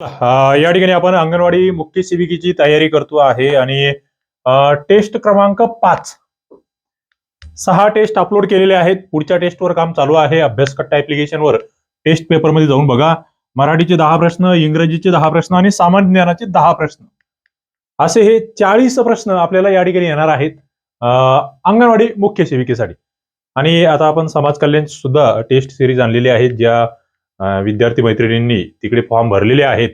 या ठिकाणी आपण अंगणवाडी मुख्य सेविकेची तयारी करतो आहे आणि टेस्ट क्रमांक पाच. सहा टेस्ट अपलोड केलेले आहेत. पुढच्या टेस्टवर काम चालू आहे. अभ्यास कट्टा ऍप्लिकेशनवर टेस्ट पेपरमध्ये जाऊन बघा. मराठीचे दहा प्रश्न इंग्रजीचे दहा प्रश्न आणि सामान्य ज्ञानाचे दहा प्रश्न. असे हे चाळीस प्रश्न आपल्याला या ठिकाणी येणार आहेत अंगणवाडी मुख्य सेविकेसाठी. आणि आता आपण समाज कल्याण सुद्धा टेस्ट सिरीज आणलेली आहेत ज्या विद्यार्थी मैत्रिणींनी तिकडे फॉर्म भरलेले आहेत.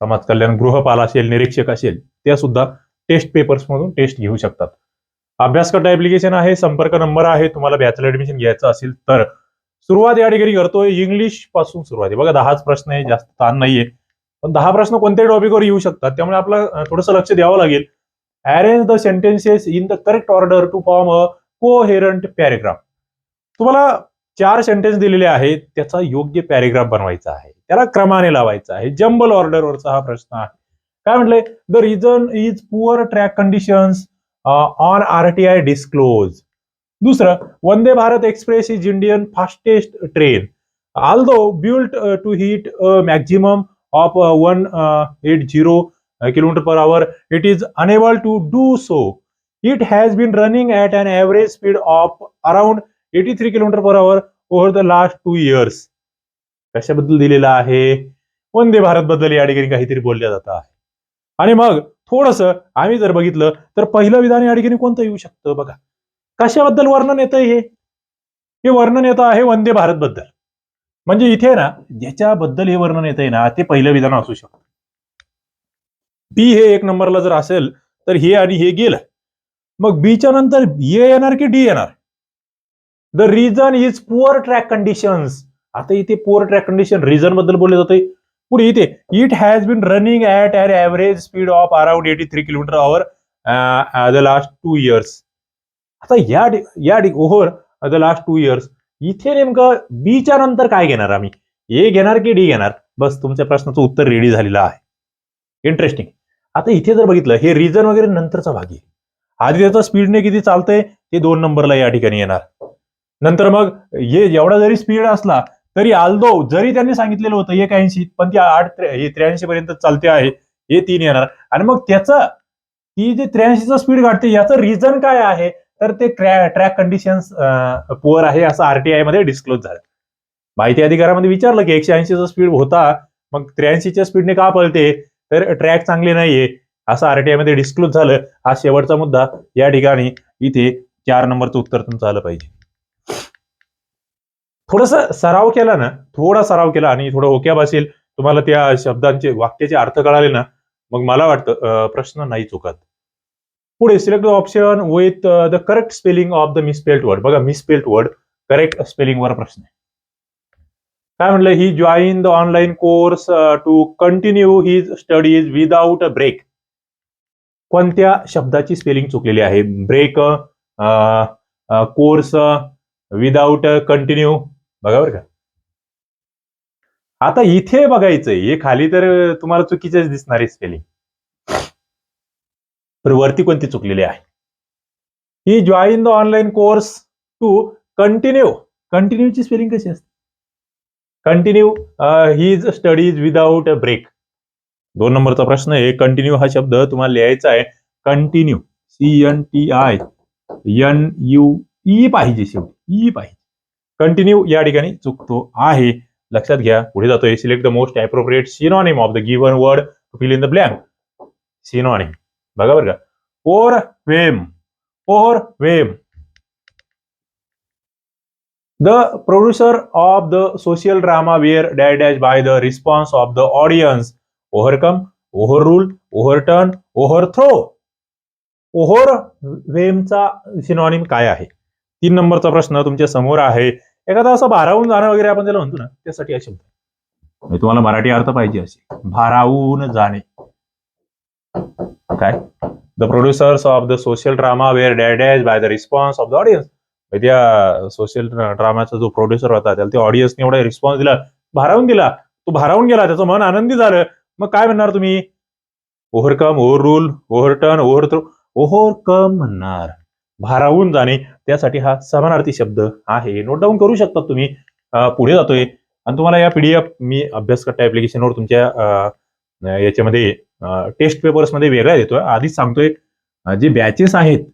समाज कल्याण गृहपाल असेल निरीक्षक असेल त्या सुद्धा टेस्ट पेपर्स मधून टेस्ट घेऊ शकतात. अभ्यासकट ऍप्लिकेशन आहे संपर्क नंबर आहे तुम्हाला बॅचलर ऍडमिशन घ्यायचं असेल तर. सुरुवात या ठिकाणी करतोय इंग्लिशपासून सुरुवात आहे. बघा दहाच प्रश्न आहे जास्त ताण नाहीये. पण दहा प्रश्न कोणत्याही टॉपिकवर येऊ शकतात. त्यामुळे आपलं थोडस थोडंसं लक्ष द्यावं लागेल. Arrange the sentences in the correct order to form a coherent paragraph तुम्हाला चार सेंटेन्स दिलेले आहेत त्याचा योग्य पॅरेग्राफ बनवायचा आहे. त्याला क्रमाने लावायचा आहे. जंबल ऑर्डरवरचा हा प्रश्न आहे. काय म्हटलंय? The reason is poor track conditions on RTI disclose दुसरं Vande Bharat express is Indian fastest train although built to hit maximum of one eight zero kilometre per hour it is unable to do so it has been running at an average speed of around eighty three kilometre per hour over the last two years कशाबद्दल दिलेलं आहे? वंदे भारत बद्दल या ठिकाणी काहीतरी बोलल्या जात आहे. आणि मग थोडस आम्ही जर बघितलं तर पहिलं विधान या ठिकाणी कोणतं येऊ शकतं बघा. कशाबद्दल वर्णन येतं हे? हे वर्णन येतं आहे वंदे भारत बद्दल. म्हणजे इथे ना ज्याच्याबद्दल हे वर्णन येत आहे ना ते पहिलं विधान असू शकतं. बी हे एक नंबरला जर असेल तर हे आणि हे गेलं. मग बीच्या नंतर ए येणार की डी येणार? The reason is poor track conditions आता इथे पुअर ट्रॅक कंडिशन रिझनबद्दल बोलले जाते पुढे इथे it has been running at an average speed of around eighty three kilometre hour the last two years आता या या over the last two years इथे नेमकं बीच्या नंतर काय घेणार आम्ही? ए घेणार की डी घेणार? बस तुमच्या प्रश्नाचं उत्तर रेडी झालेलं आहे. इंटरेस्टिंग आता इथे जर बघितलं हे रिझन वगैरे नंतरचा भाग आहे. आधी त्याचा स्पीडने किती चालतंय? ते दोन नंबरला या ठिकाणी येणार. नंतर मग हे एवढा जरी स्पीड असला तरी आल्दो जरी त्यांनी सांगितलेलं होतं एक ऐंशी पण ती आठ हे त्र्याऐंशी पर्यंत चालते आहे हे तीन येणार. आणि मग त्याचं ती जे त्र्याऐंशीचा स्पीड काढते याचं रिझन काय आहे? तर ते ट्रॅक कंडिशन्स पुअर आहे असं आरटीआयमध्ये डिस्क्लोज झालं. माहिती अधिकारामध्ये विचारलं की एकशे ऐंशीचा स्पीड होता मग त्र्याऐंशीच्या स्पीडने का पळते? तर ट्रॅक चांगले नाहीये असं आरटीआयमध्ये डिस्क्लोज झालं. हा शेवटचा मुद्दा या ठिकाणी इथे चार नंबरचं उत्तर तुमचं आलं पाहिजे. थोडस सराव केला ना थोडा सराव केला आणि थोडं ओक्या बसेल तुम्हाला त्या शब्दांचे वाक्याचे अर्थ कळाले ना मग मला वाटतं प्रश्न नाही चुकत. पुढे select option with the correct spelling of the misspelled word बघा मिसपेल्ड वर्ड करेक्ट स्पेलिंग वर प्रश्न आहे. काय म्हणलं he join the online course to continue his studies without a break कोणत्या शब्दाची स्पेलिंग चुकलेली आहे? ब्रेक कोर्स विदाउट कंटिन्यू बघा बरं का. आता इथे बघायचंय हे खाली तर तुम्हाला चुकीचेच दिसणार आहे स्पेलिंग तर वरती कोणती चुकलेली आहे? He join the online course to continue कंटिन्यूची spelling कशी असते? Continue his studies without a break दोन नंबरचा प्रश्न आहे. कंटिन्यू हा शब्द तुम्हाला लिहायचा आहे. Continue C N T I N U E पाहिजे शेवटी. ई पाहिजे. कंटिन्यू या ठिकाणी चुकतो आहे. लक्षात घ्या पुढे जातोय. Select the most appropriate synonym of the given word to fill in the blank synonym बघा बरं का. Overwhelm overwhelm the producer of the social drama were dad dash by the response of the audience overcome overrule overturn over वेमचा synonym काय आहे? तीन नंबरचा प्रश्न तुमच्यासमोर आहे. एखादा असं भारावून जाणं वगैरे आपण त्याला म्हणतो ना त्यासाठी हा शब्द म्हणजे तुम्हाला मराठी अर्थ पाहिजे असे. भारावून जाणे. काय? The producers of the social drama were dash by the response of the audience त्या सोशल ड्रामाचा जो प्रोड्युसर होता त्याला ते ऑडियन्सने एवढा रिस्पॉन्स दिला भारावून दिला. तो भारावून गेला त्याचं मन आनंदी झालं. मग काय म्हणणार तुम्ही? Overcome overrule overturn overthrow overcome म्हणणार. भारावून जाणे त्यासाठी हा समानार्थी शब्द आहे. नोट डाऊन करू शकता तुम्ही. पुढे जातोय. आणि तुम्हाला या पीडीएफ मी अभ्यासकट्ट ऍप्लिकेशनवर तुमच्या याच्यामध्ये टेस्ट पेपर्समध्ये वेगळा देतोय आधीच सांगतोय जे बॅचेस आहेत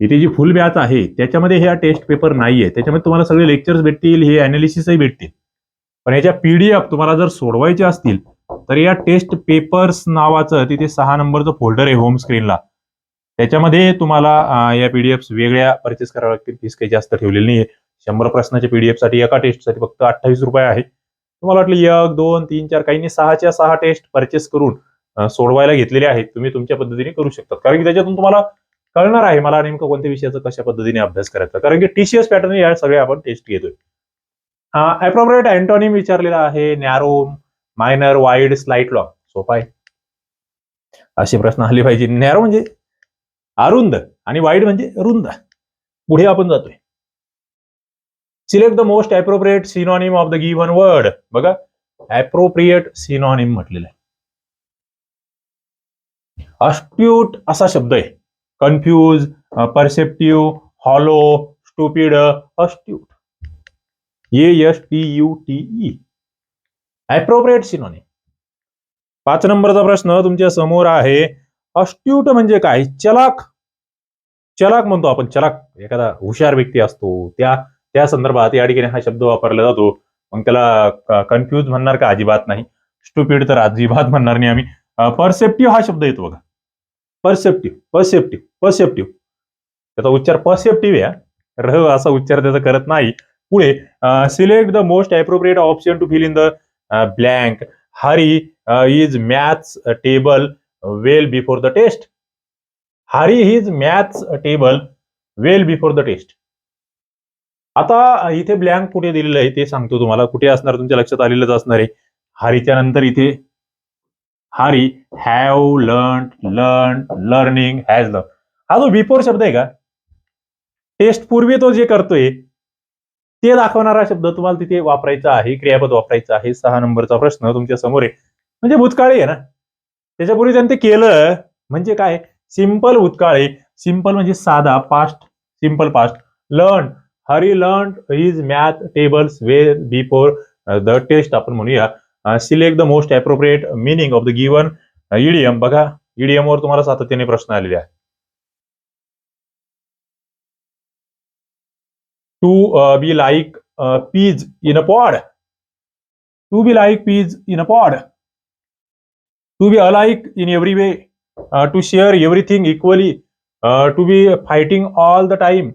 इथे जी फुल बॅच आहे त्याच्यामध्ये ह्या टेस्ट पेपर नाहीये. त्याच्यामध्ये तुम्हाला सगळे लेक्चर्स भेटतील हे अनालिसिसही भेटतील. पण याच्या पीडीएफ तुम्हाला जर सोडवायचे असतील तर या टेस्ट पेपर्स नावाचं तिथे सहा नंबरचं फोल्डर आहे होम स्क्रीनला त्याच्यामध्ये तुम्हाला या पीडीएफ वेगळ्या परचेस कराव्या लागतील. फीस काही जास्त ठेवलेली नाही शंभर प्रश्नाच्या पीडीएफसाठी एका टेस्टसाठी फक्त अठ्ठावीस रुपये आहे. तुम्हाला वाटलं एक दोन तीन चार काही नाही सहाच्या सहा टेस्ट परचेस करून सोडवायला घेतलेले आहेत. तुम्ही तुमच्या पद्धतीने करू शकता कारण की त्याच्यातून तुम्हाला कळणार आहे मला नेमकं कोणत्या विषयाचा कशा पद्धतीने अभ्यास करायचा. कारण की टीसीएस पॅटर्न या सगळ्या आपण टेस्ट घेतोय. अप्रोप्रिएट अँटॉनिम विचारलेला आहे. Narrow minor wide slight law सोपा आहे. असे प्रश्न आले पाहिजे. नॅरो म्हणजे अरुंद आणि वाईड म्हणजे रुंद. पुढे आपण जातोय. Select the most appropriate synonym of the given word बघा अप्रोप्रिएट सिनॉनिम म्हटलेलं आहे. अस्ट्यूट असा शब्द आहे. Confuse perceptive hollow stupid astute A S T U T E appropriate synonym पाच नंबरचा प्रश्न तुमच्यासमोर आहे. अस्ट्यूट म्हणजे काय? चलाक चलाक म्हणतो आपण. चलाक एखादा हुशार व्यक्ती असतो. त्या त्या संदर्भात या ठिकाणी हा शब्द वापरला जातो. मग त्याला कन्फ्यूज म्हणणार का? अजिबात नाही. स्टुपिड तर अजिबात म्हणणार नाही आम्ही. परसेप्टिव्ह हा शब्द येतो बघा. परसेप्टिव्ह परसेप्टिव्ह परसेप्टिव्ह त्याचा उच्चार परसेप्टिव्ह आहे र असा उच्चार त्याचा करत नाही. पुढे select the most appropriate option to fill in the blank Hari is maths table well before the test Hari his maths table well before the test आता इथे ब्लँक कुठे दिलेलं आहे ते सांगतो तुम्हाला. कुठे असणार तुमच्या लक्षात आलेलंच असणार आहे. हरीच्या नंतर इथे Hari have learn learn learning has learn हा जो बिफोर शब्द आहे का? टेस्ट पूर्वी तो जे करतोय ते दाखवणारा शब्द तुम्हाला तिथे वापरायचा आहे क्रियापद वापरायचा आहे. सहा नंबरचा प्रश्न तुमच्यासमोर आहे. म्हणजे भूतकाळी आहे ना? त्याच्यापूर्वी त्यांनी ते केलं म्हणजे काय? सिंपल भूतकाळी सिंपल म्हणजे साधा past simple past learn Hari learn is math tables way before the test आपण म्हणूया. Select the most appropriate meaning of the given idiom बघा ईडीएम वर तुम्हाला सातत्याने प्रश्न आलेले आहे to be like peas in a pod to be like peas in a pod to be alike in every way to share everything equally to be fighting all the time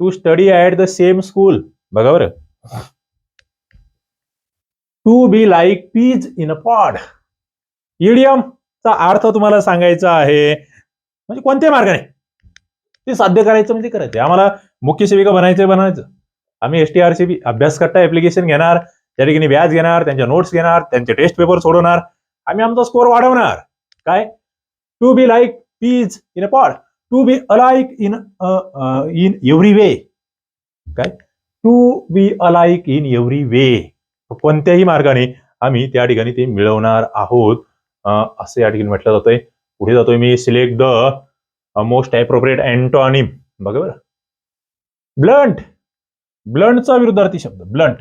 to study at the same school बघा बरं to be like peas in a pod चा अर्थ तुम्हाला सांगायचा आहे म्हणजे कोणत्याही मार्गाने ते साध्य करायचं म्हणजे करायचं आम्हाला मुख्य सेविका बनायचं बनायचं. आम्ही S T R C B अभ्यास करता ऍप्लिकेशन घेणार त्या ठिकाणी व्याज घेणार त्यांच्या नोट्स घेणार त्यांचे टेस्ट पेपर सोडवणार आम्ही आमचा स्कोअर वाढवणार. काय? To be like peas in a pod to be alike in in every way काय? To be alike in every way कोणत्याही मार्गाने आम्ही त्या ठिकाणी ते मिळवणार आहोत. असं या ठिकाणी म्हटलं जातंय. पुढे जातोय मी select the most appropriate antonym बघा बरं. ब्लंट ब्लंटचा विरुद्धार्थी शब्द. ब्लंट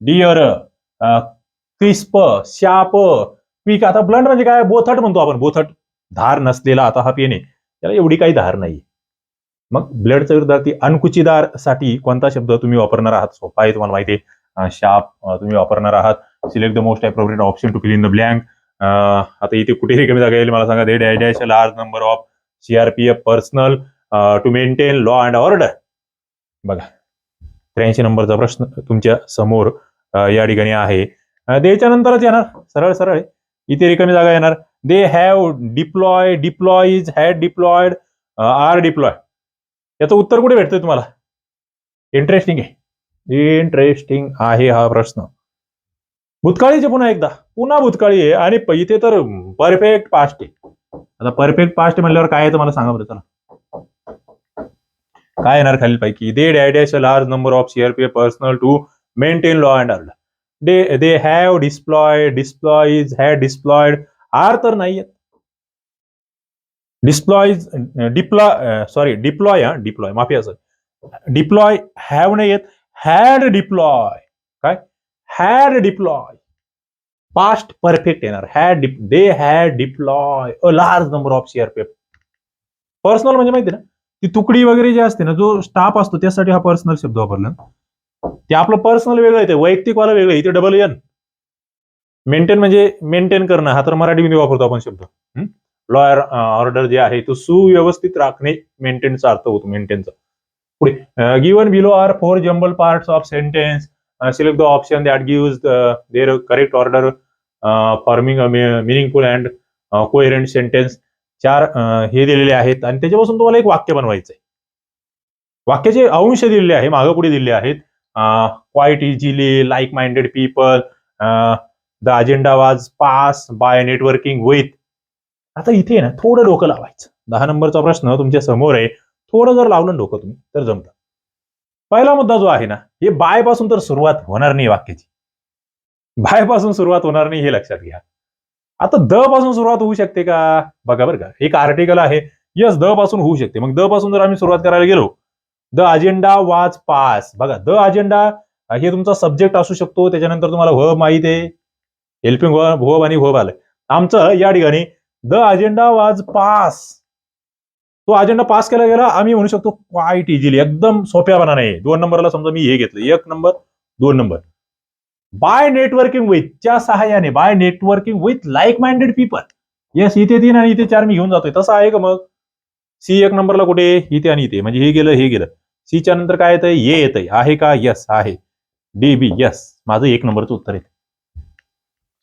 डिअर क्रिस्प शाप पीक आता ब्लंट म्हणजे काय? बोथट म्हणतो आपण बोथट. धार नसलेला आता हा पेन आहे. त्याला एवढी काही धार नाही. मग ब्लडचा विरुद्धार्थी अनकुचीदारसाठी कोणता शब्द तुम्ही वापरणार आहात? सोपा आहे तुम्हाला माहिती आहे. शाप तुम्ही वापरणार आहात. Select the most appropriate option to fill in the blank आता इथे कुठेही कमी जागा येईल मला सांगा? They dash large number of CRPF personnel to maintain law and order बघा. त्र्याऐंशी नंबरचा प्रश्न तुमच्यासमोर या ठिकाणी आहे. द्यायच्या नंतरच येणार. सरळ सरळ. आहे. इथे रिकामी जागा येणार. They have deploy deploy is had deployed are deploy याचं उत्तर कुठे भेटतंय तुम्हाला? इंटरेस्टिंग आहे. इंटरेस्टिंग आहे हा प्रश्न. भूतकाळीचे पुन्हा एकदा. पुन्हा भूतकाळी आहे आणि इथे तर परफेक्ट पास्ट आहे. आता परफेक्ट पास्ट म्हणल्यावर काय आहे तुम्हाला सांगा बरं चला. काय येणार खालील पैकी they dash a large number of CRPF personnel to maintain law and order day they have deploy deploys had deployed are तर नाही डिस्प्लॉईज डिप्लॉय सॉरी डिप्लॉय हा डिप्लॉय माफी असं डिप्लॉय हॅव नाही येत हॅड डिप्लॉय काय? हॅड डिप्लॉय पास्ट परफेक्ट येणार. Had they had deploy a large number of CRPF personnel म्हणजे माहिती ना? ती तुकडी वगैरे जी असते ना जो स्टाफ असतो त्यासाठी हा पर्सनल शब्द वापरला ते आपलं पर्सनल वेगळं येते वैयक्तिकवाला वेगळं इथे डबल एन मेंटेन म्हणजे मेंटेन करणं हा तर मराठीमध्ये वापरतो आपण शब्द. लॉयर ऑर्डर जे आहे तो सुव्यवस्थित राखणे मेंटेनचा अर्थ होतो मेंटेनचा पुढे given below are four jumble parts of sentence select the option that gives their correct order forming meaningful and coherent sentence चार हे दिलेले आहेत. आणि त्याच्यापासून तुम्हाला एक वाक्य बनवायचं आहे वाक्याचे अंश दिलेले आहे मागं पुढे दिलेले आहेत. Quite easily like minded people the agenda was pass by networking with आता इथे ना थोडं डोकं लावायचं. दहा नंबरचा प्रश्न तुमच्यासमोर आहे. थोडं जर लावलं डोकं तुम्ही तर जमतं. पहिला मुद्दा जो आहे ना हे बायपासून तर सुरुवात होणार नाही वाक्याची. बायपासून सुरुवात होणार नाही हे लक्षात घ्या. आता द पासून सुरुवात होऊ शकते का? बघा बरं का एक आर्टिकल आहे. यस द पासून होऊ शकते. मग द पासून जर आम्ही सुरुवात करायला गेलो द अजेंडा वाज पास. बघा द अजेंडा हे तुमचा सब्जेक्ट असू शकतो त्याच्यानंतर तुम्हाला व्हब माहीत आहे. हेल्पिंग व्हब आणि व्हब आलं. आमचं या ठिकाणी द अजेंडा वाज पास. तो अजेंडा पास केला गेला आम्ही म्हणू शकतो क्वाईट इझिली एकदम सोप्यापणा नाही दोन नंबरला समजा मी हे घेतलं. एक नंबर दोन नंबर. बाय नेटवर्किंग विथ च्या सहाय्याने by networking with like minded people yes इथे तीन आणि इथे चार मी घेऊन जातोय. तसं आहे का मग? सी एक नंबरला कुठे? इथे आणि इथे. म्हणजे हे गेलं हे गेलं. सीच्या नंतर काय येतंय? ये येतंय. आहे का? यस आहे. डी बी यस माझं एक नंबरचं उत्तर येतं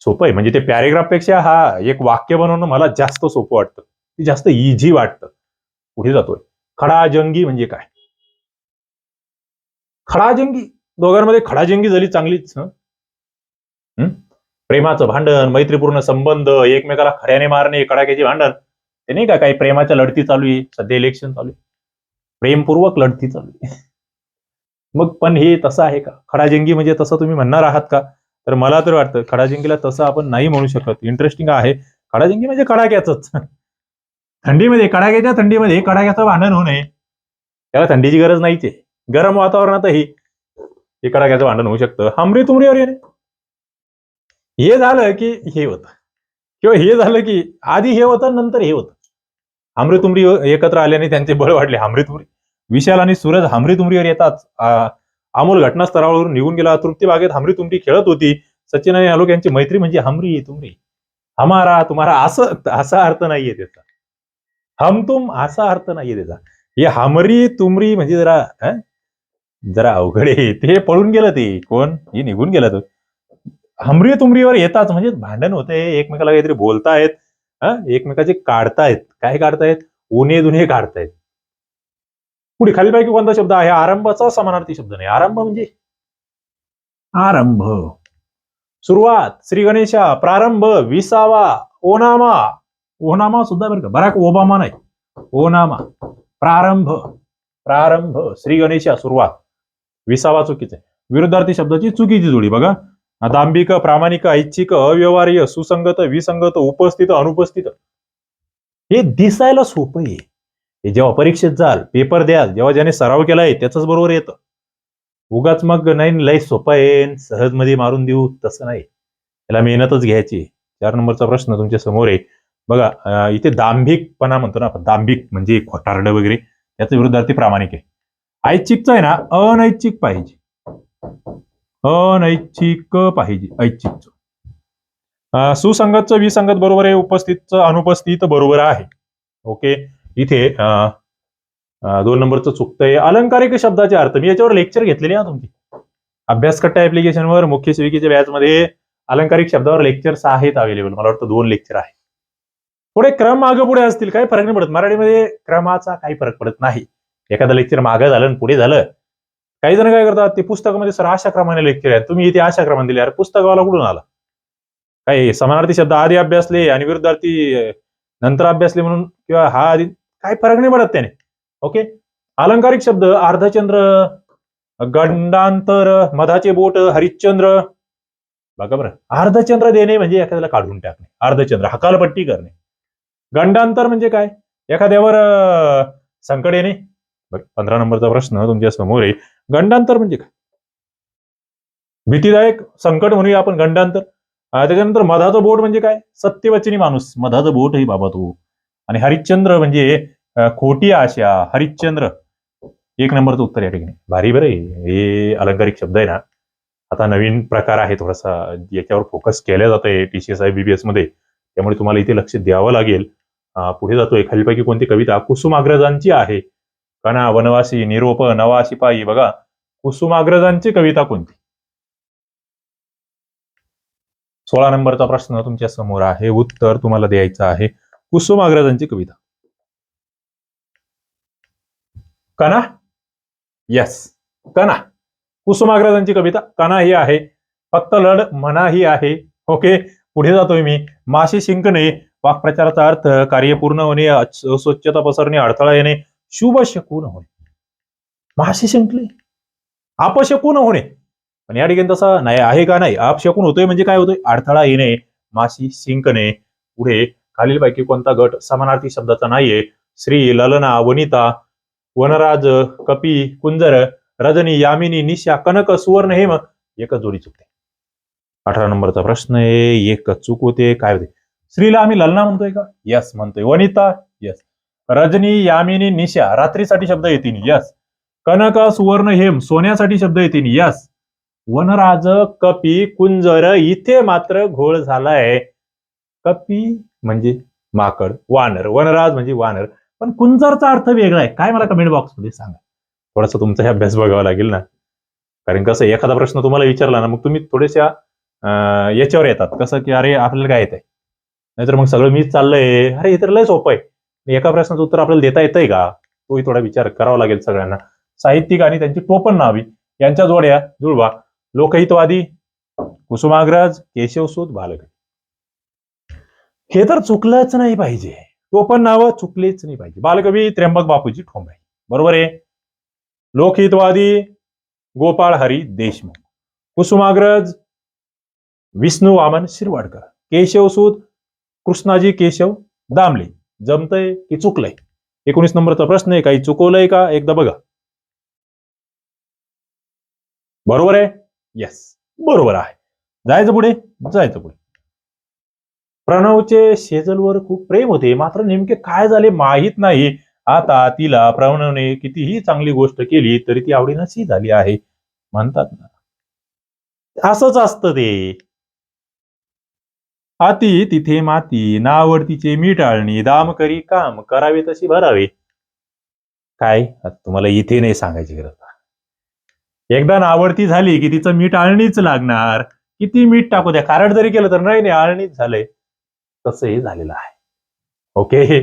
सोपं आहे. म्हणजे ते पॅरेग्राफपेक्षा हा एक वाक्य बनवणं मला जास्त सोपं वाटतं. ते जास्त इझी वाटतं. पुढे जातोय. खडाजंगी म्हणजे काय? खडाजंगी. दोघांमध्ये खडाजंगी झाली चांगलीच प्रेमाचं भांडण मैत्रीपूर्ण संबंध एकमेकाला खऱ्याने मारणे कडाक्याचे भांडण. ते नाही का काही प्रेमाच्या लढती चालू आहे? सध्या इलेक्शन चालू आहे. प्रेमपूर्वक लढती चालू आहे मग पण हे तसं आहे का? खडाजंगी म्हणजे तसं तुम्ही म्हणणार आहात का? तर मला तर वाटतं खडाजंगीला तसं आपण नाही म्हणू शकत. इंटरेस्टिंग आहे. खडाजंगी म्हणजे कडाक्याच थंडीमध्ये कडाक्याच्या थंडीमध्ये कडाक्याचं भांडण होऊ नये. त्याला थंडीची गरज नाहीच आहे. गरम वातावरणातही हे कडाक्याचं भांडण होऊ शकतं. हमरी तुमरीवर येणे हे झालं की हे होतं. किंवा हे झालं की आधी हे होतं नंतर हे होतं. हमरी तुमरी एकत्र आल्याने त्यांचे बळ वाढले. हमरी तुमरी विशाल आणि सूरज हमरी तुमरीवर येतात अमोल घटनास्थळावरून निघून गेला. तृप्ती बागेत हमरी तुमरी खेळत होती. सचिन आणि आलोक यांची मैत्री म्हणजे हमरी तुमरी. हमारा तुम्हारा असं असा अर्थ नाहीये त्याचा. हम तुम असा अर्थ नाहीये त्याचा. हे हमरी तुमरी म्हणजे जरा जरा अवघड आहे. ते पळून गेलं ते. कोण? हे निघून गेलं तो. हमरी तुमरीवर येतात. म्हणजे भांडण होते एकमेकाला काहीतरी बोलतायत. हं? एकमेकाचे काढतायत. काय काढतायत? उन्हे दुन्हे काढतायत. पुढे खालीलपैकी कोणता शब्द आहे? आरंभाचा समानार्थी शब्द नाही. आरंभ म्हणजे? आरंभ. सुरुवात. श्री गणेशा. प्रारंभ. विसावा. ओनामा. ओनामा सुद्धा बरं का? बराक ओबामा नाही. ओनामा. प्रारंभ. प्रारंभ. श्री गणेशा सुरुवात. विसावा चुकीचे विरुद्धार्थी शब्दाची चुकीची जोडी बघा. दांभिक प्रामाणिक ऐच्छिक अव्यवहार्य सुसंगत विसंगत उपस्थित अनुपस्थित. हे दिसायला सोपं आहे. हे जेव्हा परीक्षेत जाल पेपर द्याल जेव्हा ज्याने सराव केलाय त्याच बरोबर येतं. उगाच मग नाही लय सोपं आहे सहजमध्ये मारून देऊ तसं नाही. त्याला मेहनतच घ्यायची चार नंबरचा प्रश्न तुमच्यासमोर आहे. बघा इथे दांभिकपणा म्हणतो ना आपण दांभिक म्हणजे खोटारड वगैरे त्याच्या विरुद्धार्थी प्रामाणिक आहे. ऐच्छिकचं आहे ना अनैच्छिक पाहिजे. अनैच्छिक पाहिजे ऐच्छिकचं. सुसंगतचं विसंगत बरोबर आहे उपस्थितचं अनुपस्थित बरोबर आहे. ओके? इथे दोन नंबरचं चुकतंय. अलंकारिक शब्दाचे अर्थ. मी याच्यावर लेक्चर घेतलेले ना तुमची. अभ्यासकट्टा ऍप्लिकेशनवर मुख्य सेविकेच्या बॅचमध्ये अलंकारिक शब्दावर लेक्चर्स आहेत अवेलेबल मला वाटतं दोन लेक्चर आहे थोडे क्रम मागे पुढे असतील. काही फरक नाही पडत. मराठीमध्ये क्रमाचा काही फरक पडत नाही. एखादं लेक्चर मागं झालं आणि पुढे झालं काही जण काय करतात ते पुस्तकामध्ये सर अशा क्रमाने लेक्चर आहे तुम्ही इथे अशा क्रमाने दिले अरे पुस्तकावाला कुठून आला? काही समानार्थी शब्द आधी अभ्यासले आणि विरुद्धार्थी नंतर अभ्यासले म्हणून किंवा हा आधी काही फरक नाही पडत त्याने. ओके? अलंकारिक शब्द अर्धचंद्र गंडांतर मधाचे बोट हरिश्चंद्र. बघा बरं. अर्धचंद्र देणे म्हणजे एखाद्याला काढून टाकणे. अर्धचंद्र हकालपट्टी करणे. गंडांतर म्हणजे काय? एखाद्यावर संकट येणे. बरं पंधरा नंबरचा प्रश्न तुमच्यासमोर आहे. गंडांतर म्हणजे काय? भीतीदायक संकट म्हणूया आपण गंडांतर. त्याच्यानंतर मधाचं बोट म्हणजे काय? सत्यवचनी माणूस. मधाचं बोट ही बाबा तो. आणि हरिश्चंद्र म्हणजे खोटी आशा. हरिश्चंद्र. एक नंबरचं उत्तर या ठिकाणी. भारी बरं हे अलंकारिक शब्द आहे ना. आता नवीन प्रकार आहे थोडासा. याच्यावर फोकस केल्या जात आहे टी सी एस आय बीबीएसमध्ये. त्यामुळे तुम्हाला इथे लक्ष द्यावं लागेल. पुढे जातोय. खालीपैकी कोणती कविता कुसुमाग्रजांची आहे? कणा वनवासी निरोप नवा शिपाई बघा. कुसुमाग्रजांची कविता कोणती? सोळा नंबरचा प्रश्न तुमच्यासमोर आहे. उत्तर तुम्हाला द्यायचं आहे. कुसुमाग्रजांची कविता. कणा? यस कणा. कुसुमाग्रजांची कविता. कणा ही आहे. फक्त लढ म्हणा ही आहे. ओके? पुढे जातोय मी. माशी शिंकणे. वाक्प्रचाराचा अर्थ कार्यपूर्ण होणे अस्वच्छता पसरणे अडथळा येणे. शुभ शकून होणे माशी शिंकले. आपशकून होणे. पण या ठिकाणी तसा नाही आहे का नाही? आपशकून होतोय म्हणजे काय होतोय? अडथळा येणे माशी शिंकणे. पुढे खालीलपैकी कोणता गट समानार्थी शब्दाचा नाहीये. श्री ललना वनिता वनराज कपी कुंजर रजनी यामिनी निशा कनक सुवर्ण हेम एकच जोडी चुकते. अठरा नंबरचा प्रश्न आहे. एक चूक होते. काय होते? स्त्रीला आम्ही ललना म्हणतोय का? यस म्हणतोय. वनिता यस रजनी यामिनी निशा रात्रीसाठी शब्द येतील यस. कनक सुवर्ण हेम सोन्यासाठी शब्द येतील यस. वनराज कपी कुंजर इथे मात्र घोळ झालाय. कपी म्हणजे माकड वानर. वनराज म्हणजे वानर. पण कुंजरचा अर्थ वेगळा आहे. काय मला कमेंट बॉक्समध्ये सांगा. थोडासा तुमचा हे अभ्यास बघावा लागेल ना. कारण कसं एखादा प्रश्न तुम्हाला विचारला ना मग तुम्ही थोड्याशा याच्यावर येतात. कसं की अरे आपल्याला काय येत आहे नाहीतर मग सगळं मीच चाललंय. अरे हे तर लय सोपं आहे. एका प्रश्नाचं उत्तर आपल्याला देता येतंय का? तोही थोडा विचार करावा लागेल सगळ्यांना. साहित्यिक आणि त्यांची टोपण नावी. यांच्या जोड्या जुळवा. लोकहितवादी कुसुमाग्रज केशवसूत बालक हे तर चुकलंच नाही पाहिजे. टोपण नावं चुकलेच नाही पाहिजे. बालकवी त्र्यंबक बापूजी ठोंबाई बरोबर आहे? लोकहितवादी गोपाळ हरी देशमुख. कुसुमाग्रज विष्णू वामन शिरवाडकर. केशवसूत कृष्णाजी केशव दामले. जमतय की चुकलंय? एकोणीस नंबरचा प्रश्न आहे काही चुकवलंय का? एकदा बघा. बरोबर आहे? येस बरोबर आहे. जायचं पुढे? जायचं पुढे. प्रणवचे शेजलवर खूप प्रेम होते. मात्र नेमके काय झाले माहीत नाही. आता तिला प्रणवने कितीही चांगली गोष्ट केली तरी ती आवडीनशी झाली आहे. म्हणतात ना. असंच असतं ते. अति तिथे माती नावडतीचे मिटाळणी दाम करी काम करावे तशी भरावे. काय? तुम्हाला इथे नाही सांगायची गरज. एकदा नावडती झाली की तिचं मीठ आळणीच लागणार. किती मीठ टाकू द्या? खारट जरी केलं तर नाही नाही आळणीच झालंय. तसंही झालेलं आहे. ओके?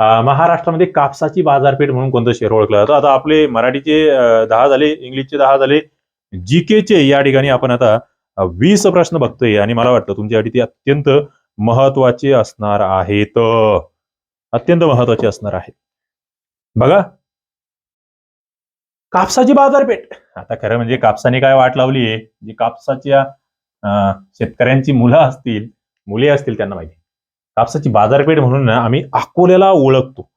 महाराष्ट्रामध्ये कापसाची बाजारपेठ म्हणून कोणतं शहर ओळखलं जातं? आता आपले मराठीचे दहा झाले इंग्लिशचे दहा झाले. जी केचे या ठिकाणी आपण आता वीस प्रश्न बघतोय आणि मला वाटतं तुमच्यासाठी ते अत्यंत महत्त्वाचे असणार आहेत. अत्यंत महत्त्वाचे असणार आहेत. बघा. कापसाची बाजारपेठ. आता खरं म्हणजे कापसाने काय वाट लावली आहे? जी कापसाच्या शेतकऱ्यांची मुलं असतील मुले असतील त्यांना माहिती कापसाची बाजारपेठ म्हणून ना आम्ही अकोल्याला ओळखतो.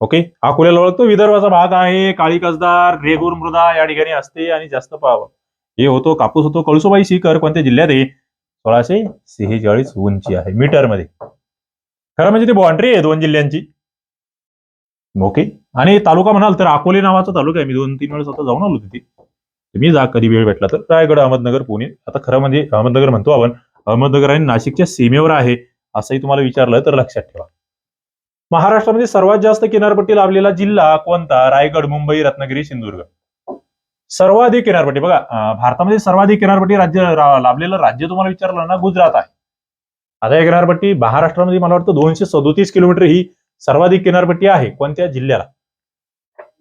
ओके? अकोल्याला ओळखतो. विदर्भाचा भाग आहे. काळी कसदार रेगूर मृदा या ठिकाणी असते आणि जास्त पाहावं हे होतो कापूस होतो कळसुबाई शिखर कोणत्या जिल्ह्यात आहे? सोळाशे सेहेचाळीस उंची आहे मीटरमध्ये खरं म्हणजे ती बाउंड्री आहे दोन जिल्ह्यांची. ओके आणि तालुका म्हणाल तर अकोले नावाचा तालुका आहे. मी दोन तीन वेळेस आता जाऊन आलो तिथे. तुम्ही जा कधी वेळ भेटला तर. रायगड अहमदनगर पुणे. आता खरं म्हणजे अहमदनगर म्हणतो आपण. अहमदनगर आणि नाशिकच्या सीमेवर आहे असंही तुम्हाला विचारलं तर लक्षात ठेवा. महाराष्ट्रामध्ये सर्वात जास्त किनारपट्टी लाभलेला जिल्हा कोणता? रायगड मुंबई रत्नागिरी सिंधुदुर्ग. सर्वाधिक किनारपट्टी. बघा भारतामध्ये सर्वाधिक किनारपट्टी राज्य लाभलेलं राज्य तुम्हाला विचारलं ना गुजरात आहे. आता या किनारपट्टी महाराष्ट्रामध्ये मला वाटतं दोनशे सदोतीस किलोमीटर ही सर्वाधिक किनारपट्टी आहे कोणत्या जिल्ह्याला?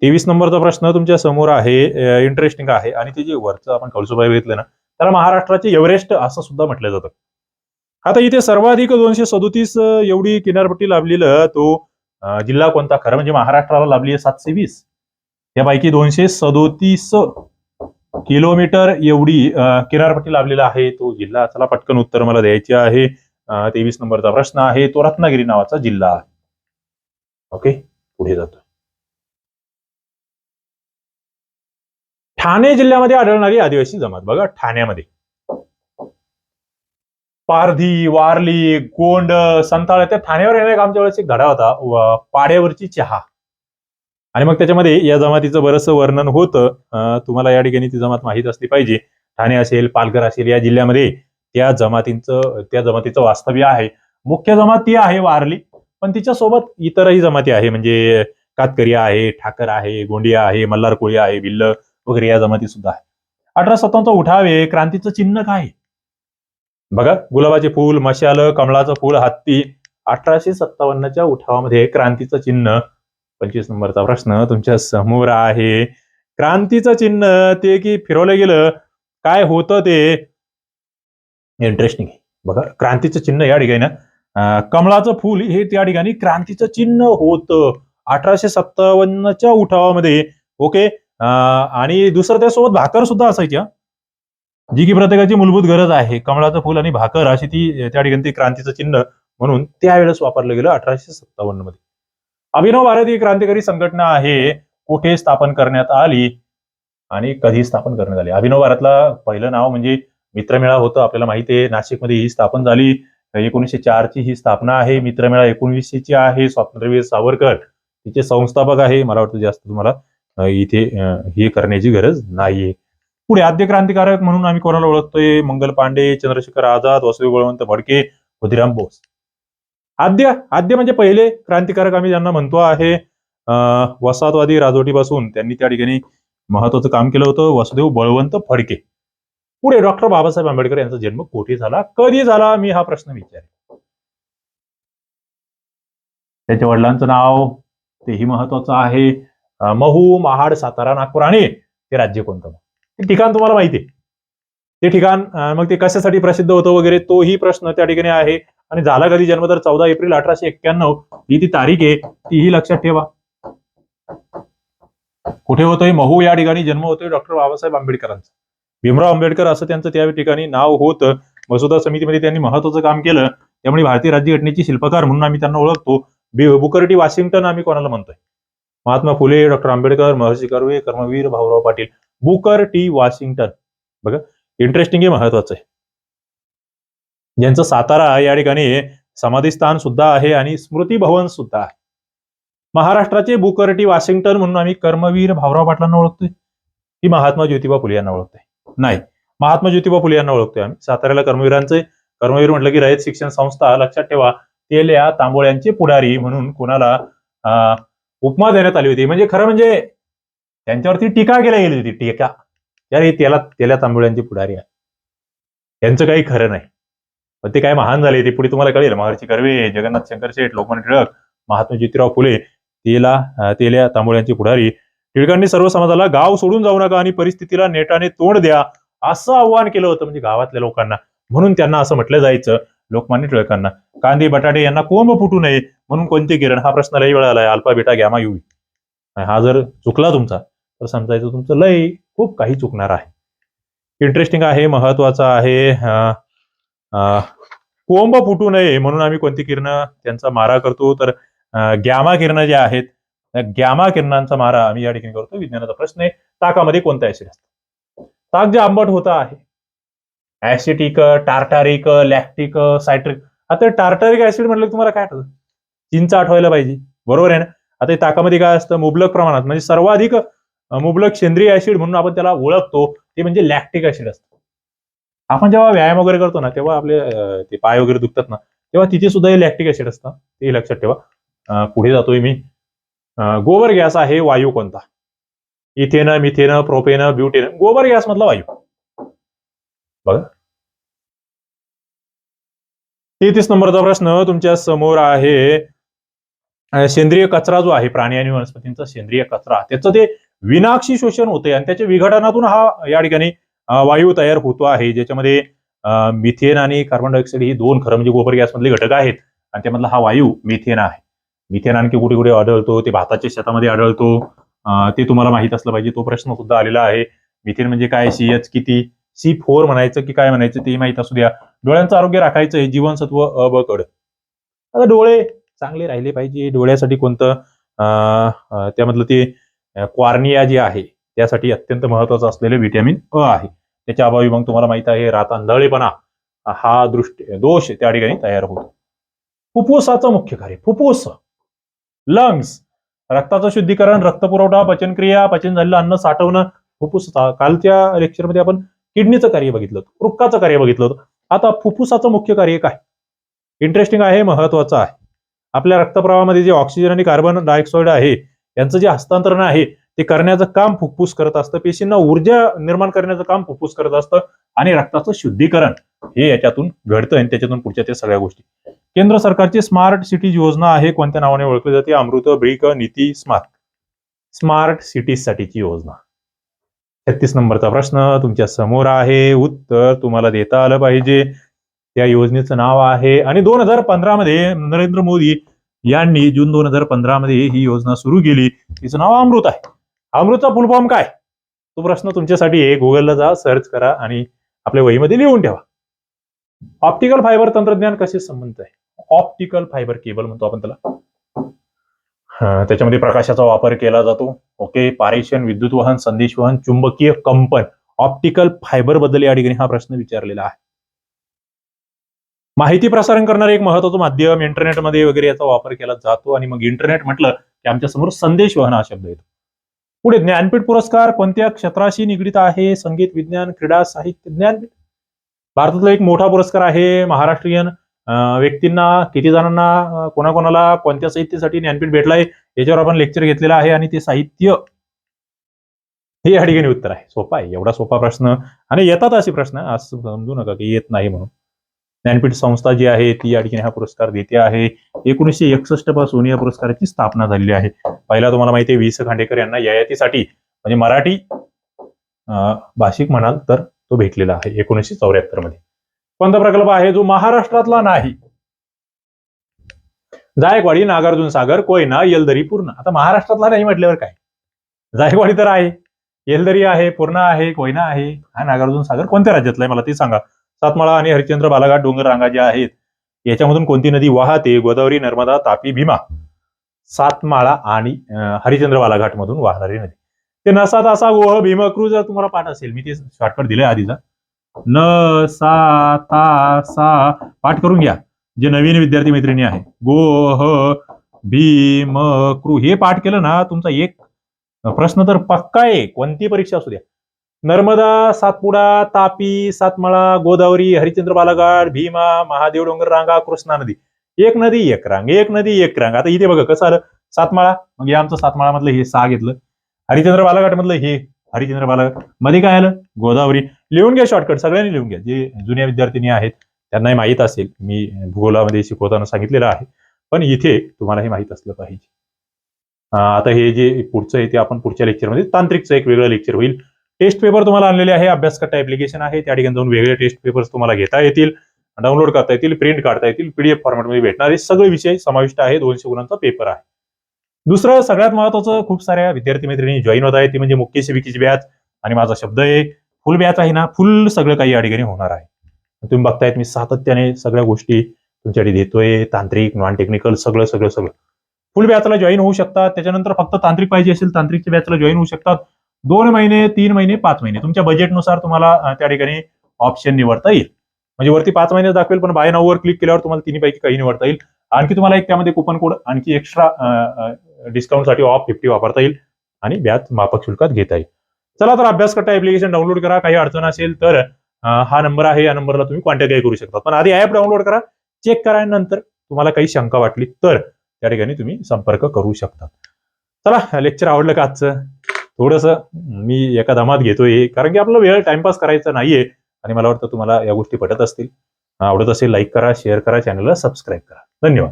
तेवीस नंबरचा प्रश्न तुमच्यासमोर आहे इंटरेस्टिंग आहे. आणि ते जे वरचं आपण कळसुबाई बघितलं ना त्याला महाराष्ट्राचे एव्हरेस्ट असं सुद्धा म्हटलं जातं. आता इथे सर्वाधिक दोनशे सदोतीस एवढी किनारपट्टी लाभलेलं तो जिल्हा कोणता? खरं म्हणजे महाराष्ट्राला लाभली आहे सातशे वीस. यापैकी दोनशे सदोतीस किलोमीटर एवढी किनारपट्टी लाभलेला आहे तो जिल्हा. चला पटकन उत्तर मला द्यायचे आहे. तेवीस नंबरचा प्रश्न आहे. तो रत्नागिरी नावाचा जिल्हा आहे. ओके पुढे जातो. ठाणे जिल्ह्यामध्ये आढळणारी आदिवासी जमात. बघा ठाण्यामध्ये. पारधी वारली गोंड संताळ त्या ठाण्यावर येणाऱ्या एक आमच्या वेळेस एक धडा होता. पाड्यावरची चहा. आणि मग त्याच्यामध्ये या जमातीचं बरंचसं वर्णन होतं. अं, तुम्हाला या ठिकाणी ती जमात माहीत असली पाहिजे. ठाणे असेल पालघर असेल या जिल्ह्यामध्ये त्या जमातींचं त्या जमातीचं वास्तव्य आहे. मुख्य जमात ती आहे वारली पण तिच्या सोबत इतरही जमाती आहे. म्हणजे कातकरी आहे ठाकर आहे गोंडिया आहे मल्हार कोळी आहे भिल्ल वगैरे या जमाती सुद्धा आहे. अठरा सत्तावन्नचा उठावे क्रांतीचं चिन्ह काय? आहे? बघा गुलाबाचे फूल मशाल कमळाचं फूल हत्ती अठराशे सत्तावन्नच्या उठावामध्ये क्रांतीचं चिन्ह पंचवीस नंबरचा प्रश्न तुमच्यासमोर आहे. क्रांतीचं चिन्ह ते की फिरवलं गेलं काय होतं ते? इंटरेस्टिंग बघा क्रांतीचं चिन्ह या ठिकाणी ना कमळाचं फूल हे त्या ठिकाणी क्रांतीचं चिन्ह होतं. अठराशे सत्तावन्नच्या उठावामध्ये ओके आणि दुसरं त्यासोबत भाकर सुद्धा असायच्या जी की प्रत्येकाची मूलभूत गरज आहे. कमळाचं फूल आणि भाकर अशी ती त्या ठिकाणी क्रांतीचं चिन्ह म्हणून त्यावेळेस वापरलं गेलं अठराशे सत्तावन्नमध्ये अभिनव भारत ही क्रांतिकारी संघटना आहे. कुठे स्थापन करण्यात आली? आणि कधी स्थापन करण्यात आली? अभिनव भारतला पहिलं नाव म्हणजे मित्रमेळा होतं आपल्याला माहिती आहे. नाशिकमध्ये ही स्थापन झाली. एकोणीसशे चारची ही स्थापना आहे. मित्रमेळा एकोणीसशेची आहे. स्वातंत्र्यवीर सावरकर तिचे संस्थापक आहे. मला वाटतं जास्त तुम्हाला इथे हे करण्याची गरज नाहीये. पुढे आद्य क्रांतिकारक म्हणून आम्ही कोणाला ओळखतोय? मंगल पांडे चंद्रशेखर आझाद वसुदेव बळवंत फडके खुदिराम बोस. आद्य आद्य म्हणजे पहिले क्रांतिकारक आम्ही ज्यांना म्हणतो आहे वसाहतवादी राजवटीपासून त्यांनी त्या ठिकाणी महत्वाचं काम केलं होतं वसुदेव बळवंत फडके. पुढे डॉक्टर बाबासाहेब आंबेडकर यांचा जन्म कोठे झाला कधी झाला मी हा प्रश्न विचार त्याच्या वडिलांचं नाव तेही महत्वाचं आहे. महू महाड सातारा नागपूर आणि ते राज्य कोणतं? ते ठिकाण तुम्हाला माहिती आहे. ते ठिकाण मग ते कशासाठी प्रसिद्ध होतं वगैरे तोही प्रश्न त्या ठिकाणी आहे. आणि झाला कधी जन्म? तर चौदा एप्रिल अठराशे एक्क्याण्णव. ही ती तारीख आहे तीही लक्षात ठेवा. कुठे होतोय? महू या ठिकाणी जन्म होतोय डॉक्टर बाबासाहेब आंबेडकरांचा. भीमराव आंबेडकर असं त्यांचं त्या ठिकाणी नाव होतं. मसुदा समितीमध्ये त्यांनी महत्वाचं काम केलं. त्यामुळे भारतीय राज्यघटनेची शिल्पकार म्हणून आम्ही त्यांना ओळखतो. बी- बुकर टी वॉशिंग्टन आम्ही कोणाला म्हणतोय? Mahatma Phule doctor Ambedkar Maharshi Karve Karmaveer Bhaurao Patil. Booker T Washington. बघा इंटरेस्टिंग आहे महत्वाचं आहे. ज्यांचं सातारा या ठिकाणी समाधीस्थान सुद्धा आहे आणि स्मृती भवन सुद्धा आहे. महाराष्ट्राचे बुकरटी वॉशिंग्टन म्हणून आम्ही कर्मवीर भाऊराव पाटलांना ओळखतोय. की महात्मा ज्योतिबा फुले यांना ओळखतोय. नाही महात्मा ज्योतिबा फुले यांना ओळखतोय आम्ही. साताऱ्याला कर्मवीरांचे कर्मवीर म्हटलं की रयत शिक्षण संस्था लक्षात ठेवा तेल्या तांबोळ्यांचे पुढारी म्हणून कोणाला उपमा देण्यात आली होती. म्हणजे खरं म्हणजे त्यांच्यावरती टीका केली गेली होती टीका. यार त्याला तेल्या तांबोळ्यांचे पुढारी आहे. यांचं काही खरं नाही. पण ते काय महान झाले ते पुढे तुम्हाला कळेल. महर्षी कर्वे जगन्नाथ शंकर शेठ लोकमान्य टिळक महात्मा ज्योतिराव फुले तेला तेल्या तांबोळ्यांचे पुढारी. टिळकांनी सर्व समाजाला गाव सोडून जाऊ नका आणि परिस्थितीला नेटाने तोंड द्या असं आव्हान केलं होतं म्हणजे गावातल्या लोकांना. म्हणून त्यांना असं म्हटलं जायचं लोकमान्य टिळकांना. कांदे बटाटे यांना कोंब फुटू नये म्हणून कोणते किरण? हा प्रश्न लय वेळा आलाय अल्फा बेटा गॅमा युवी हा जर चुकला तुमचा तर समजायचं तुमचं लय खूप काही चुकणार आहे. इंटरेस्टिंग आहे महत्वाचं आहे. कोंब फुटू नये म्हणून आम्ही कोणती किरणं त्यांचा मारा करतो. तर गॅमा किरणं जे आहेत त्या गॅमा किरणांचा मारा आम्ही या ठिकाणी करतो. विज्ञानाचा प्रश्न आहे ताकामध्ये कोणता ऍसिड असतो? ताक जे आंबट होता आहे ऍसिटिक टार्टारिक लॅक्टिक सायट्रिक आता टार्टारिक ऍसिड म्हटलं की तुम्हाला काय आठवतं? चिंच आठवायला पाहिजे. बरोबर आहे ना? आता हे ताकामध्ये काय असतं? मुबलक प्रमाणात म्हणजे सर्वाधिक मुबलक सेंद्रिय ऍसिड म्हणून आपण त्याला ओळखतो. ते म्हणजे लॅक्टिक ऍसिड असतं. आपण जेव्हा व्यायाम वगैरे करतो ना तेव्हा आपले ते पाय वगैरे दुखतात ना तेव्हा तिथे सुद्धा हे लॅक्टिक ऍसिड असतं. ते लक्षात ठेवा. पुढे जातोय मी. गोबर गॅस आहे वायू कोणता? Ethane methane propane butane. गोबर गॅस मधला वायू. बघा. तेहतीस नंबरचा प्रश्न तुमच्यासमोर आहे सेंद्रिय कचरा जो आहे प्राणी आणि वनस्पतींचा सेंद्रिय कचरा. त्याचं ते विनाक्षी शोषण होते आणि त्याच्या विघटनातून हा या ठिकाणी वायू तयार होतो आहे ज्याच्यामध्ये मिथेन आणि कार्बन डायऑक्साईड ही दोन खरं म्हणजे गोबर गॅसमधले घटक आहेत. आणि त्यामधला हा वायू मिथेन आहे. मिथेन आणखी कुठे कुठे आढळतो? ते भाताच्या शेतामध्ये आढळतो. ते तुम्हाला माहीत असलं पाहिजे. तो प्रश्न सुद्धा आलेला आहे. मिथेन म्हणजे काय? सी एच किती? सी फोर म्हणायचं की काय म्हणायचं ते माहीत असू द्या. डोळ्यांचं आरोग्य राखायचं आहे जीवनसत्व अ ब कड आता डोळे चांगले राहिले पाहिजे. डोळ्यासाठी कोणतं? त्यामधलं ते क्वार्निया जे आहे त्यासाठी अत्यंत महत्वाचं असलेले व्हिटॅमिन अ आहे. त्याच्या अभावी मग तुम्हाला माहीत आहे रात आंधळेपणा हा दृष्टी दोष त्या ठिकाणी तयार होतो. फुफ्फुसाचं मुख्य कार्य फुफ्फुस लंग्स रक्ताचं शुद्धीकरण रक्तपुरवठा पचनक्रिया पचन झालेलं अन्न साठवणं. फुफ्फुस कालच्या लेक्चरमध्ये आपण किडनीचं कार्य बघितलं होतं वृक्काचं कार्य बघितलं होतं. आता फुफ्फुसाचं मुख्य कार्य काय? इंटरेस्टिंग आहे महत्वाचं आहे. आपल्या रक्तप्रवाहामध्ये जे ऑक्सिजन आणि कार्बन डायऑक्साईड आहे यांचं जे हस्तांतरण आहे ते करण्याचं काम फुफ्फुस करत असतं. पेशींना ऊर्जा निर्माण करण्याचं काम फुफ्फुस करत असतं आणि रक्ताचं शुद्धीकरण हे याच्यातून घडतं आणि त्याच्यातून पुढच्या त्या सगळ्या गोष्टी. केंद्र सरकारची स्मार्ट सिटी योजना आहे कोणत्या नावाने ओळखली जाते? Amrut BRIC Niti smart. Smart cities साठीची योजना. छत्तीस नंबरचा प्रश्न तुमच्यासमोर आहे. उत्तर तुम्हाला देता आलं पाहिजे. त्या योजनेचं नाव आहे आणि दोन हजार पंधरामध्ये नरेंद्र मोदी यांनी जून दोन हजार पंधरा मध्ये ही योजना सुरू केली. तिचं नाव अमृत आहे. अमृतचा फुल फॉर्म काय? तो प्रश्न तुमच्यासाठी आहे. गुगलला जा सर्च करा आणि आपल्या वहीमध्ये लिहून ठेवा. ऑप्टिकल फायबर तंत्रज्ञान कसे संबंध आहे? ऑप्टिकल फायबर केबल म्हणतो आपण त्याला. त्याच्यामध्ये प्रकाशाचा वापर केला जातो. ओके पारेषण विद्युत वाहन संदेश वहन चुंबकीय कंपन. ऑप्टिकल फायबरबद्दल या ठिकाणी हा प्रश्न विचारलेला आहे. माहिती प्रसारण करणारे एक महत्वाचं माध्यम इंटरनेटमध्ये वगैरे याचा वापर केला जातो. आणि मग इंटरनेट म्हटलं की आमच्यासमोर संदेश वाहन हा शब्द येतो. पुढे ज्ञानपीठ पुरस्कार कोणत्या क्षेत्राशी निगडीत आहे? संगीत विज्ञान क्रीडा साहित्य ज्ञानपीठ भारतातला एक मोठा पुरस्कार आहे महाराष्ट्रीयन व्यक्तींना किती जणांना कोणाकोणाला कोणत्या साहित्यासाठी ज्ञानपीठ भेटलाय याच्यावर आपण लेक्चर घेतलेलं आहे आणि ते साहित्य हे या ठिकाणी उत्तर आहे. सोपा आहे. एवढा सोपा प्रश्न. आणि येतात असे प्रश्न. असं समजू नका की येत नाही म्हणून. ज्ञानपीठ संस्था जी आहे ती या ठिकाणी हा पुरस्कार देते आहे. एकोणीसशे एकसष्टपासून या पुरस्काराची स्थापना झालेली आहे. पहिला तुम्हाला माहिती आहे वी स. खांडेकर यांना ययातीसाठी म्हणजे मराठी अं, भाषिक म्हणाल तर तो भेटलेला आहे एकोणीसशे चौऱ्याहत्तरमध्ये. कोणता प्रकल्प आहे जो महाराष्ट्रातला नाही? जायकवाडी नागार्जुन सागर कोयना येलदरी पूर्ण. आता महाराष्ट्रातला नाही म्हटल्यावर काय? जायकवाडी तर आहे. येलदरी आहे पूर्णा आहे कोयना आहे. हा नागार्जुन सागर कोणत्या राज्यातला आहे? मला ते सांगा. सातमाळा आणि हरिश्चंद्र बालाघाट डोंगर रांगा ज्या आहेत याच्यामधून कोणती नदी वाहते? गोदावरी नर्मदा तापी भीमा. सातमाळा आणि हरिश्चंद्र बालाघाट मधून वाहणारी नदी. ते नसा तासा गोह भीमक्रू जर तुम्हाला पाठ असेल मी ते शॉर्टकट दिले आधीचा. न सा ता सा पाठ करून घ्या. जे नवीन विद्यार्थी मैत्रिणी आहे गोह भीम क्रू हे पाठ केलं ना तुमचा एक प्रश्न तर पक्का आहे. कोणती परीक्षा असू द्या. नर्मदा सातपुडा तापी सातमाळा गोदावरी हरिश्चंद्र बालाघाट भीमा महादेव डोंगर रांगा कृष्णा नदी. एक नदी एक रांग एक नदी एक रांग. आता इथे बघा कसं आलं? सातमाळा. मग हे आमचं सातमाळा मधलं हे सहा घेतलं. हरिश्चंद्र बालाघाट मधलं हे हरिश्चंद्र बालाघाट. मध्ये काय आलं? गोदावरी. लिहून घ्या शॉर्टकट सगळ्यांनी लिहून घ्या. जे जुन्या विद्यार्थिनी आहेत त्यांनाही माहीत असेल. मी भूगोलामध्ये शिकवताना सांगितलेलं आहे. पण इथे तुम्हाला हे माहीत असलं पाहिजे. आता हे जे पुढचं आहे ते आपण पुढच्या लेक्चरमध्ये तांत्रिकचं एक वेगळं लेक्चर होईल. टेस्ट पेपर तुम्हाला आणलेले आहे अभ्यासकट्टा ऍप्लिकेशन आहे त्या ठिकाणी जाऊन वेगळे टेस्ट पेपर्स तुम्हाला घेता येतील डाउनलोड करता येतील प्रिंट काढता येतील पीडीएफ फॉर्मॅटमध्ये भेटणारे सगळे विषय समाविष्ट आहे दोनशे गुणांचा पेपर आहे. दुसरं सगळ्यात महत्वाचं खूप साऱ्या विद्यार्थी मैत्रिणी जॉईन होत आहे ती म्हणजे मुख्य सेविकीची बॅच आणि माझा शब्द आहे फुल बॅच आहे ना फुल सगळं काही या ठिकाणी होणार आहे. तुम्ही बघतायत मी सातत्याने सगळ्या गोष्टी तुमच्याकडे देतोय तांत्रिक नॉन टेक्निकल सगळं सगळं सगळं. फुल बॅचला जॉईन होऊ शकतात त्याच्यानंतर फक्त तांत्रिक पाहिजे असेल तांत्रिकच्या बॅचला जॉईन होऊ शकतात. दोन महिने तीन महिने पाच महिने. तुमच्या बजेटनुसार तुम्हाला त्या ठिकाणी ऑप्शन निवडता येईल. म्हणजे वरती पाच महिने दाखवेल पण बाय नऊवर क्लिक केल्यावर तुम्हाला तिन्हीपैकी काही निवडता येईल. आणखी तुम्हाला एक त्यामध्ये कुपन कोड आणखी एक्स्ट्रा डिस्काउंटसाठी ऑफ फिफ्टी वापरता येईल आणि व्याज माफक शुल्कात घेता येईल. चला तर अभ्यास करता ऍप्लिकेशन डाउनलोड करा. काही अडचण असेल तर हा नंबर आहे. या नंबरला तुम्ही कॉन्टॅक्ट करू शकता. पण आधी ऍप डाउनलोड करा चेक करा नंतर तुम्हाला काही शंका वाटली तर त्या ठिकाणी तुम्ही संपर्क करू शकता. चला लेक्चर आवडलं का आजचं? थोडस मी एका दमात घेतोय कारण की आपला वेळ टाइमपास करायचा नाहीये. आणि मला वाटतं तुम्हाला या गोष्टी पटत असतील. आवडत असेल लाईक करा शेअर करा चॅनलला सबस्क्राईब करा. धन्यवाद.